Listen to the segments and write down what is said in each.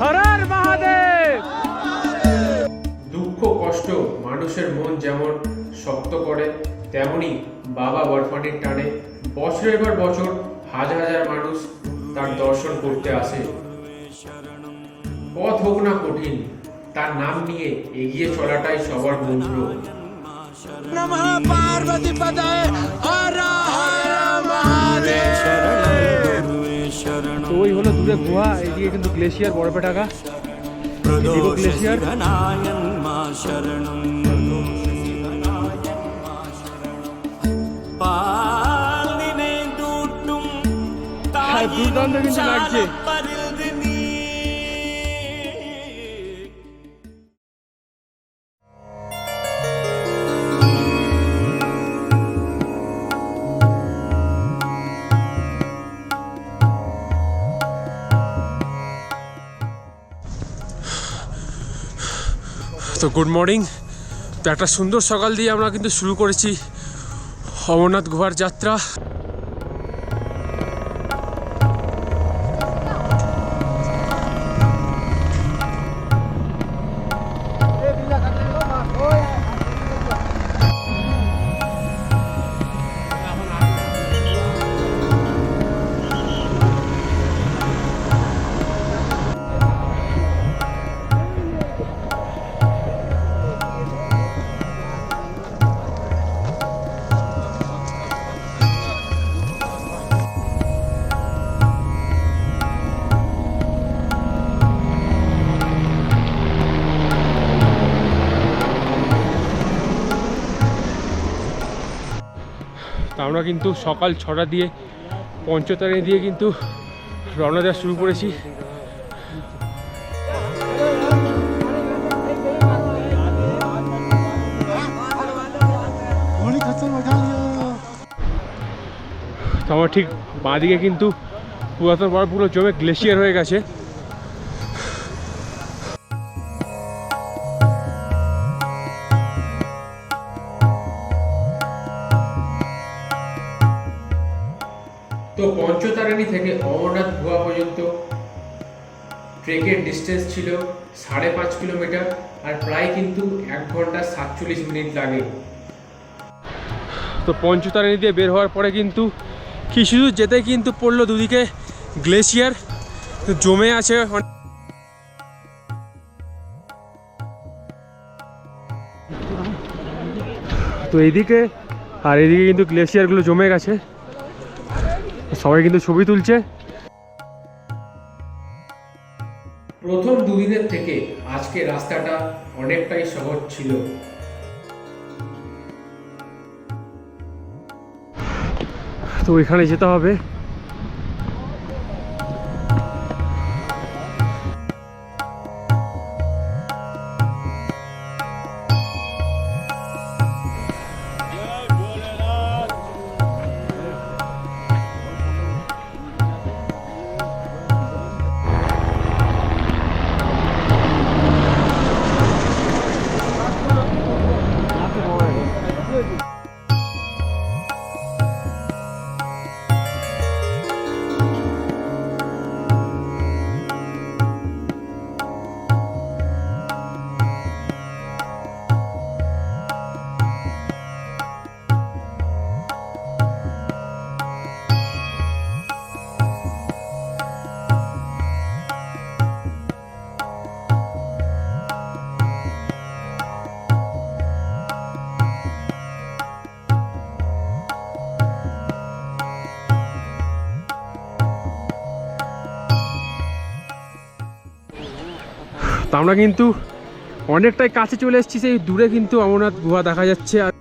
হরার মহাদেব! দুঃখ কষ্ট মানুষের মন যেমন শক্ত করে তেমনি বাবা বরফানির টানে বছরের পর বছর হাজার হাজার মানুষ তার দর্শন করতে আসে। পথ হোক না কঠিন তার নাম নিয়ে এগিয়ে চলাটাই সবার মন্ত্র নমঃ পার্বতী পদায় ওই হলো দূরে গুহা এদিকে কিন্তু গ্লেশিয়ার বরফে ঢাকা গ্লেশিয়ার হ্যাঁ, দুর্দান্ত কিন্তু লাগছে। গুড মর্নিং তো একটা সুন্দর সকাল দিয়ে আমরা কিন্তু শুরু করেছি অমরনাথ গুহার যাত্রা। আমরা কিন্তু সকাল ছটা দিয়ে পঞ্চতারিণী দিয়ে কিন্তু রওনা দেওয়া শুরু করেছি। তো আমার ঠিক বাঁদিকে কিন্তু পুরাতন বরফ পুরো জমে গ্লেশিয়ার হয়ে গেছে। ট্রেকের ডিস্টেন্স ছিল সাড়ে পাঁচ কিলোমিটার আর প্রায় কিন্তু এক ঘণ্টা সাতচল্লিশ মিনিট লাগে। তো পঞ্চতারিণী দিয়ে বের হওয়ার পরে কিন্তু কিছু দূর যেতে কিন্তু পড়ল দুদিকে গ্লেশিয়ার। জমে আছে তো এইদিকে আর এইদিকে কিন্তু গ্লেশিয়ারগুলো জমে গেছে। সবাই কিন্তু ছবি তুলছে। দুদিনের থেকে আজকে রাস্তাটা অনেকটাই সহজ ছিল। তো ওইখানে যেতে হবে। তো আমরা কিন্তু অনেকটাই কাছে চলে এসেছি, সেই দূরে কিন্তু অমরনাথ গুহা দেখা যাচ্ছে। আর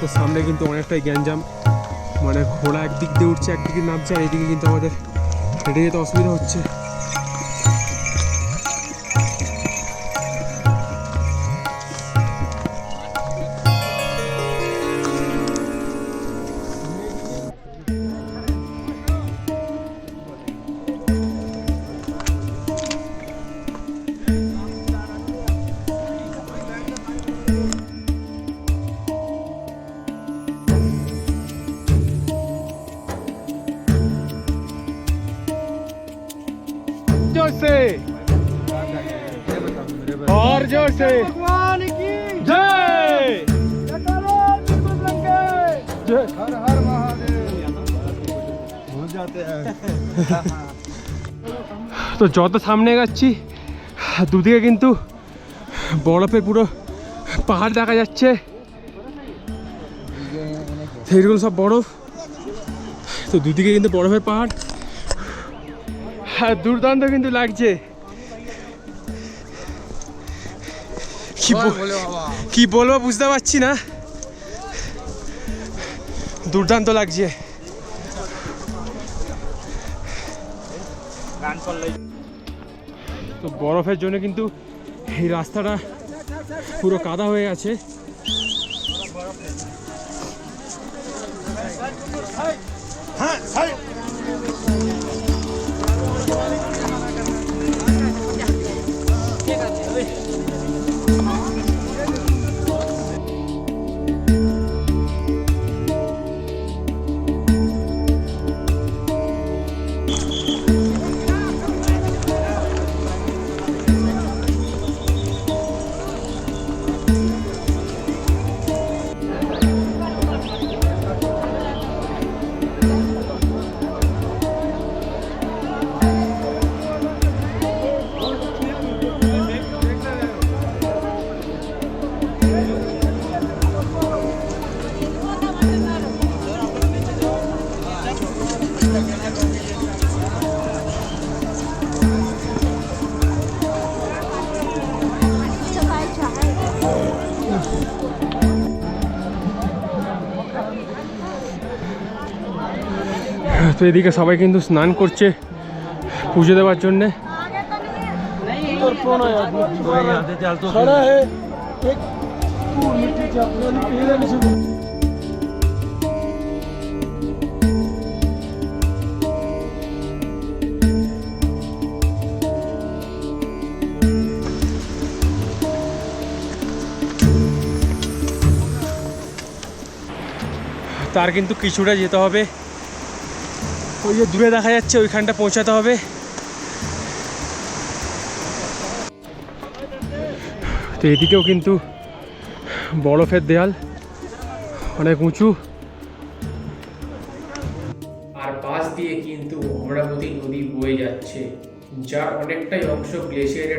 তো সামনে কিন্তু অনেকটাই গ্যাঞ্জাম মানে ঘোড়া একদিক দিয়ে উঠছে, একদিকে নামছে, আর এদিকে কিন্তু আমাদের হেঁটে যেতে অসুবিধা হচ্ছে। हर हर महादेव भूल जाते हैं তো যত সামনে এগাচ্ছি দুদিকে কিন্তু বরফের পুরো পাহাড় দেখা যাচ্ছে সেইগুলো সব বরফ তো দুদিকে কিন্তু বরফের পাহাড় হ্যাঁ দুর্দান্ত কিন্তু লাগছে কি বল- কি বলবো বুঝতে পারছি না দুর্দান্ত লাগছে। তো বরফের জন্য কিন্তু এই রাস্তাটা পুরো কাদা হয়ে গেছে। তো এদিকে সবাই কিন্তু স্নান করছে পুজো দেওয়ার জন্যে। তার কিন্তু কিছুটা যেতে হবে। ওই যে দূরে দেখা যাচ্ছে ওইখানটা পৌঁছাতে হবে। তো এদিকেও কিন্তু বরফের দেয়াল অনেক উঁচু। আর পাশ দিয়ে কিন্তু অমরাবতী নদী বয়ে যাচ্ছে যার অনেকটাই অংশ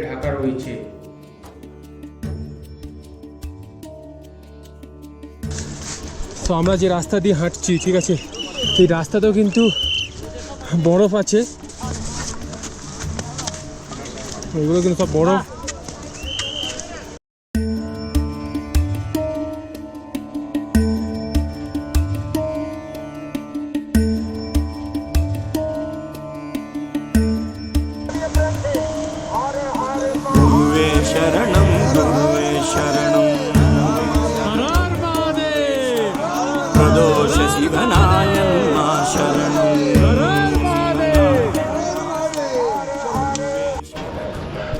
ঢাকা রয়েছে। তো আমরা যে রাস্তা দিয়ে হাঁটছি ঠিক আছে এই রাস্তাতেও কিন্তু বরফ আছে। এগুলো কিন্তু সব বরফ।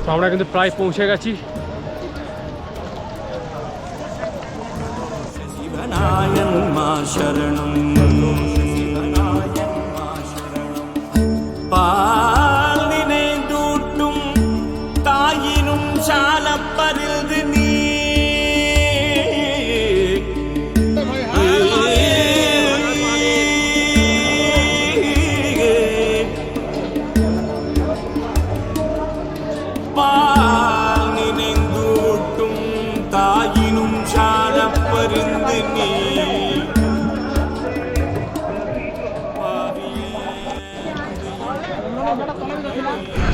তো আমরা কিন্তু প্রায় পৌঁছে গেছি शिवनायन् मा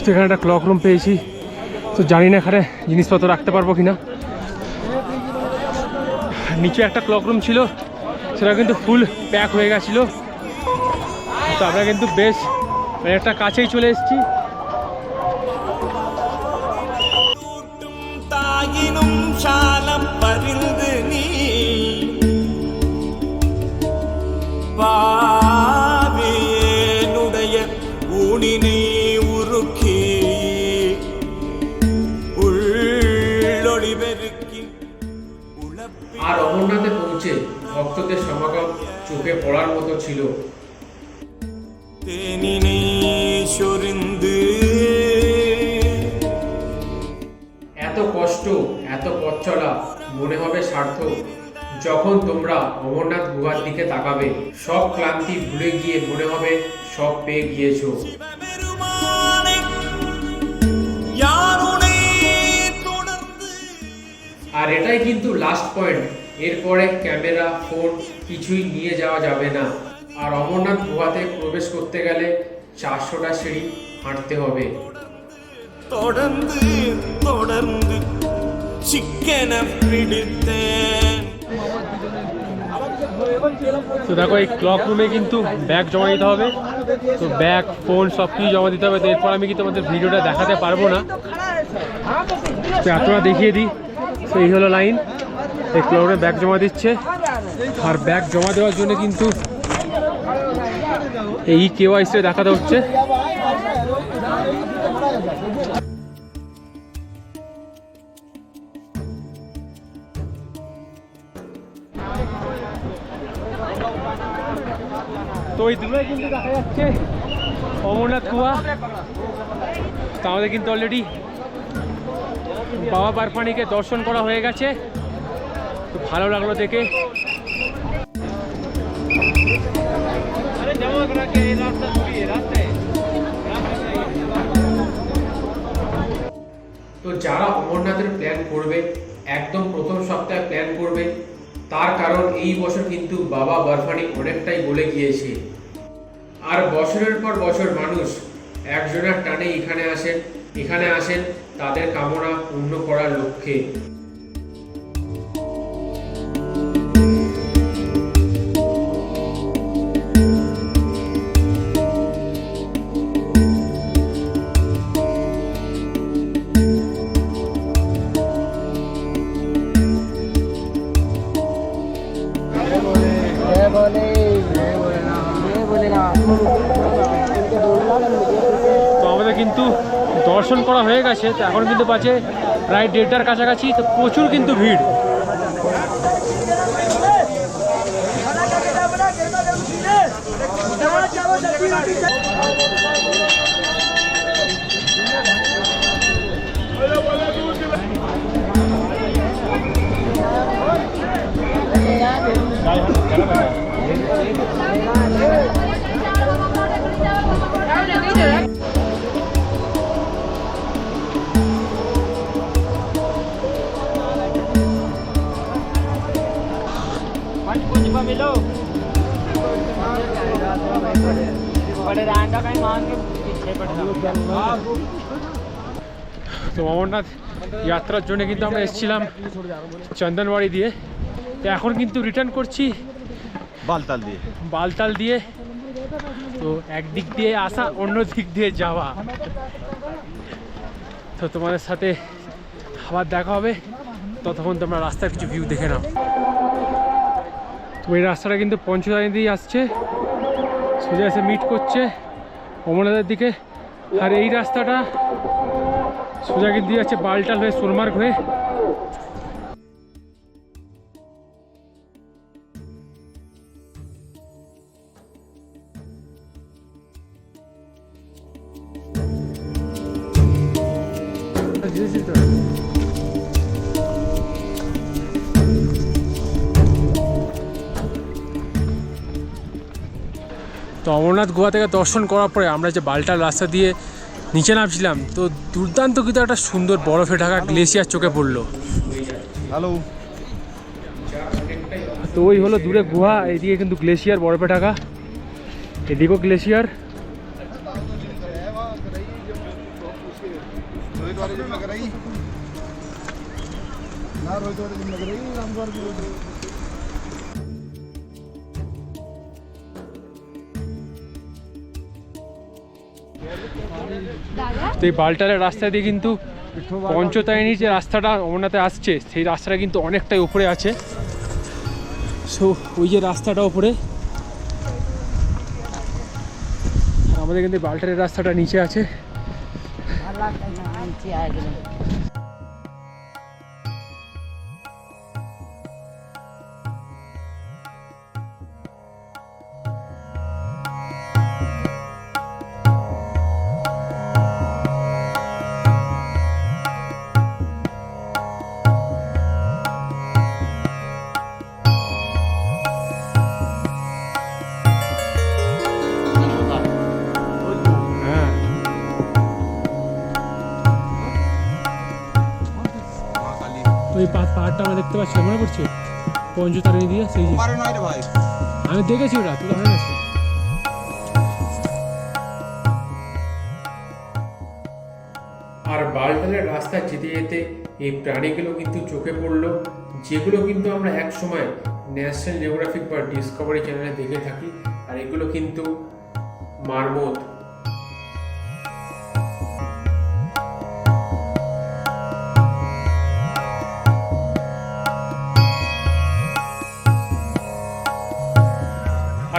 তো এখানে একটা ক্লক রুম পেয়েছি। তো জানি না এখানে জিনিসপত্র রাখতে পারব কিনা। নিচে একটা ক্লক রুম ছিল, সেটা কিন্তু ফুল প্যাক হয়ে গেছিল। তো আমরা কিন্তু বেশ একটা কাছেই চলে এসেছি। আর অমরনাথে পৌঁছে ভক্তদের সমাগম চোখে পড়ার মতো ছিল। এত কষ্ট এত পথ চলা মনে হবে সার্থক যখন তোমরা অমরনাথ গুহার দিকে তাকাবে সব ক্লান্তি ভুলে গিয়ে মনে হবে সব পেয়ে গিয়েছো। আর এটাই কিন্তু লাস্ট পয়েন্ট এরপরে ক্যামেরা ফোন কিছুই নিয়ে যাওয়া যাবে না। আর অমরনাথ গুহাতে প্রবেশ করতে গেলে চারশোটা সিঁড়ি হাঁটতে হবে। তো দেখো এই ক্লক রুমে কিন্তু ব্যাগ জমা দিতে হবে। তো ব্যাগ ফোন সব কিছু জমা দিতে হবে। তো এরপর আমি কি তোমাদের ভিডিওটা দেখাতে পারব না? এতটা দেখিয়ে দিই। তো এই হলো লাইন। এই রুমে ব্যাগ জমা দিচ্ছে। আর ব্যাগ জমা দেওয়ার জন্য কিন্তু এই কেওয়াইসি দেখাতে হচ্ছে। তো কিন্তু দেখা যাচ্ছে। অমরনাথ কুয়া তো আমাদের কিন্তু অলরেডি বাবা বারফানিকে দর্শন করা হয়ে গেছে। ভালো লাগল দেখে। তো যারা অমরনাথের প্ল্যান করবে, একদম প্রথম সপ্তাহে প্ল্যান করবে, তার কারণ এই বছর কিন্তু বাবা বরফানি অনেকটাই বলে গিয়েছে। আর বছরের পর বছর মানুষ একজনের টানে এখানে আসেন এখানে আসেন তাদের কামনা পূর্ণ করার লক্ষ্যে। করা তো এখন কিন্তু পাচ্ছে প্রায় দেড়টার কাছাকাছি তো প্রচুর কিন্তু ভিড় তো অমরনাথ যাত্রার জন্য কিন্তু আমরা এসেছিলাম চন্দনবাড়ি দিয়ে। তো এখন কিন্তু রিটার্ন করছি বালতাল দিয়ে। বালতাল দিয়ে। তো একদিক দিয়ে আসা অন্য দিক দিয়ে যাওয়া। তো তোমাদের সাথে আবার দেখা হবে। ততক্ষণ তোমরা রাস্তার কিছু ভিউ দেখে নাও। তো এই রাস্তাটা কিন্তু পঞ্চদানি দিয়ে আসছে। সোজা এসে মিট করছে অমরনাথের দিকে। আর এই রাস্তাটা সোজাগির দিয়ে আছে বালটাল হয়ে সোনমার্গ হয়ে। তো অমরনাথ গুহা থেকে দর্শন করার পরে আমরা যে বালটার রাস্তা দিয়ে নিচে নামছিলাম তো দুর্দান্ত কিন্তু একটা সুন্দর বরফে ঢাকা গ্লেসিয়ার চোখে পড়ল। হ্যালো তো ওই হলো দূরে গুহা এদিকে কিন্তু গ্লেসিয়ার বরফে ঢাকা। এদিকেও গ্লেসিয়ার না তো এই বালটালের রাস্তা দিয়ে কিন্তু পঞ্চতায়নী যে রাস্তাটা অমরনাথে আসছে, সেই রাস্তাটা কিন্তু অনেকটাই উপরে আছে। সো ওই যে রাস্তাটা উপরে, আমাদের কিন্তু বাল্টারের রাস্তাটা নিচে আছে। পাহাড়টা আমরা দেখতে পাচ্ছি মনে পড়ছে? পঞ্চতারিণী দিয়ে সেই আমি দেখেছি ওটা তুই আর বালটালের রাস্তা যেতে যেতে এই প্রাণীগুলো কিন্তু চোখে পড়ল। যেগুলো কিন্তু আমরা এক সময় ন্যাশনাল জিওগ্রাফিক বা ডিসকভারি চ্যানেলে দেখে থাকি আর এগুলো কিন্তু মারমত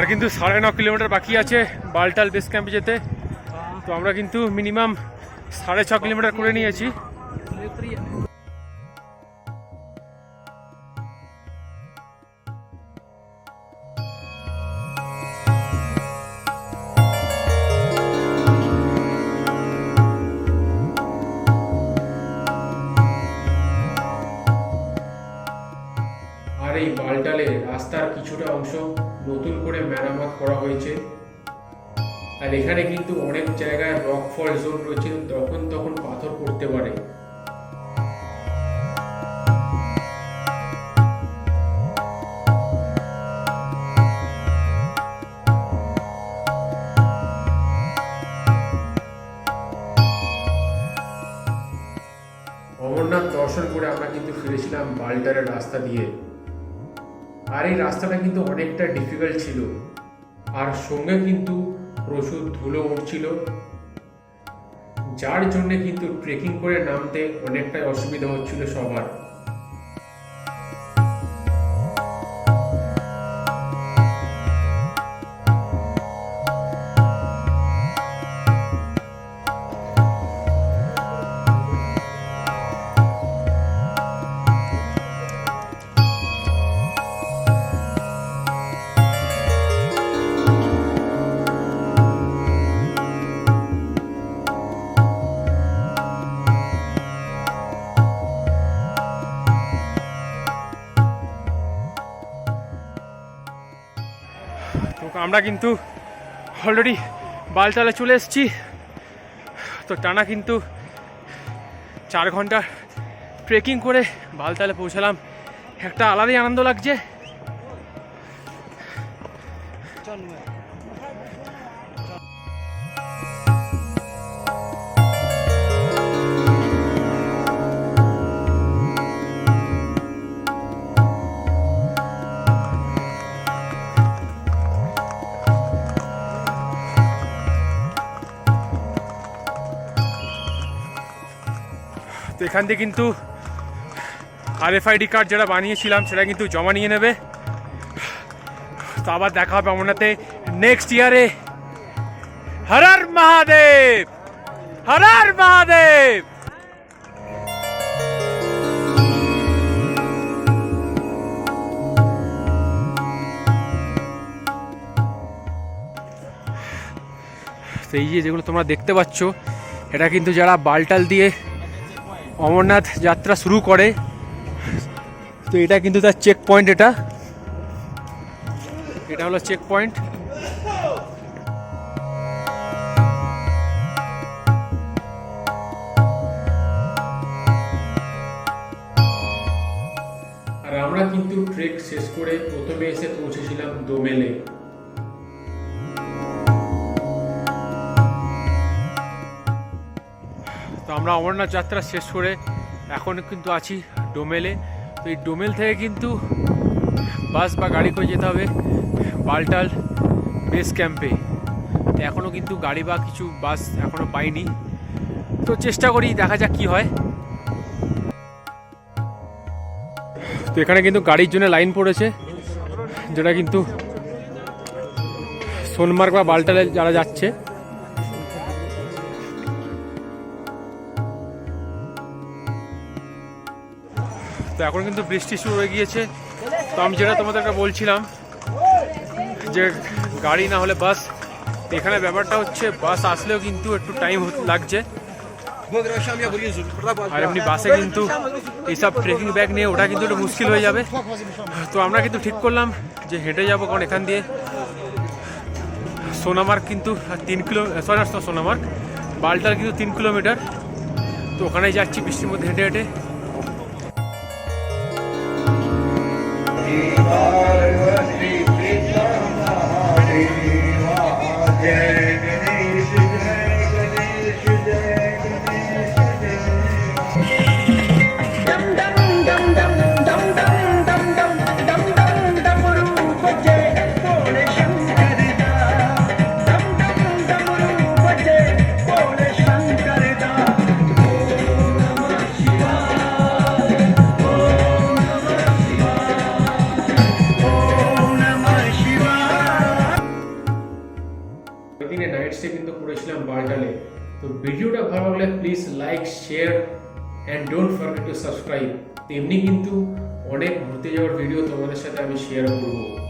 আর কিন্তু সাড়ে ন কিলোমিটার বাকি আছে বালটাল বেস ক্যাম্পে যেতে। তো আমরা কিন্তু মিনিমাম সাড়ে ছ কিলোমিটার করে নিয়েছি। পড়তে পারে। অমরনাথ দর্শন করে আমরা কিন্তু ফিরেছিলাম বাল্টারের রাস্তা দিয়ে। আর এই রাস্তাটা কিন্তু অনেকটা ডিফিকাল্ট ছিল। আর সঙ্গে কিন্তু প্রচুর ধুলো উঠছিল। যার জন্যে কিন্তু ট্রেকিং করে নামতে অনেকটাই অসুবিধা হচ্ছিল সবার। আমরা কিন্তু অলরেডি বালতালে চলে এসেছি। তো টানা কিন্তু চার ঘণ্টা ট্রেকিং করে বালতালে পৌঁছালাম। একটা আলাদাই আনন্দ লাগছে। এখান থেকে কিন্তু আরএফআইডি কার্ড যেটা বানিয়েছিলাম, সেটা কিন্তু জমা নিয়ে নেবে। তো আবার দেখা হবে অমরনাথে নেক্সট ইয়ারে হরার মহাদেব! হরার মহাদেব! তো এই যে যেগুলো তোমরা দেখতে পাচ্ছ, এটা কিন্তু যারা বালটাল দিয়ে অমরনাথ যাত্রা শুরু করে। তো এটা কিন্তু তার চেক পয়েন্ট এটা। এটা হলো চেক পয়েন্ট আর আমরা কিন্তু ট্রেক শেষ করে প্রথমে এসে পৌঁছেছিলাম দোমেলে। তো আমরা অমরনাথ যাত্রা শেষ করে এখন কিন্তু আছি ডোমেলে। তো এই ডোমেল থেকে কিন্তু বাস বা গাড়ি করে যেতে হবে বালটাল বেস ক্যাম্পে। তো এখনও কিন্তু গাড়ি বা কিছু বাস এখনও পাইনি। তো চেষ্টা করি দেখা যাক কি হয়। তো এখানে কিন্তু গাড়ির জন্য লাইন পড়েছে, যেটা কিন্তু সোনমার্গ বা বালটালে যারা যাচ্ছে। তো এখন কিন্তু বৃষ্টি শুরু হয়ে গিয়েছে। তো আমি যেটা তোমাদেরকে বলছিলাম যে গাড়ি না হলে বাস, এখানে ব্যাপারটা হচ্ছে বাস আসলেও কিন্তু একটু টাইম লাগছে। আর এমনি বাসে কিন্তু এইসব ট্রেকিং ব্যাগ নিয়ে ওটা কিন্তু একটু মুশকিল হয়ে যাবে। তো আমরা কিন্তু ঠিক করলাম যে হেঁটে যাব কারণ এখান দিয়ে সোনামার্গ কিন্তু তিন কিলো সরি সোনামার্গ, বালটার কিন্তু তিন কিলোমিটার। তো ওখানে যাচ্ছি বৃষ্টির মধ্যে হেঁটে হেঁটে। ওই টু সাবস্ক্রাইব তেমনি কিন্তু অনেক ঘুরতে যাওয়ার ভিডিও তোমাদের সাথে আমি শেয়ার করব।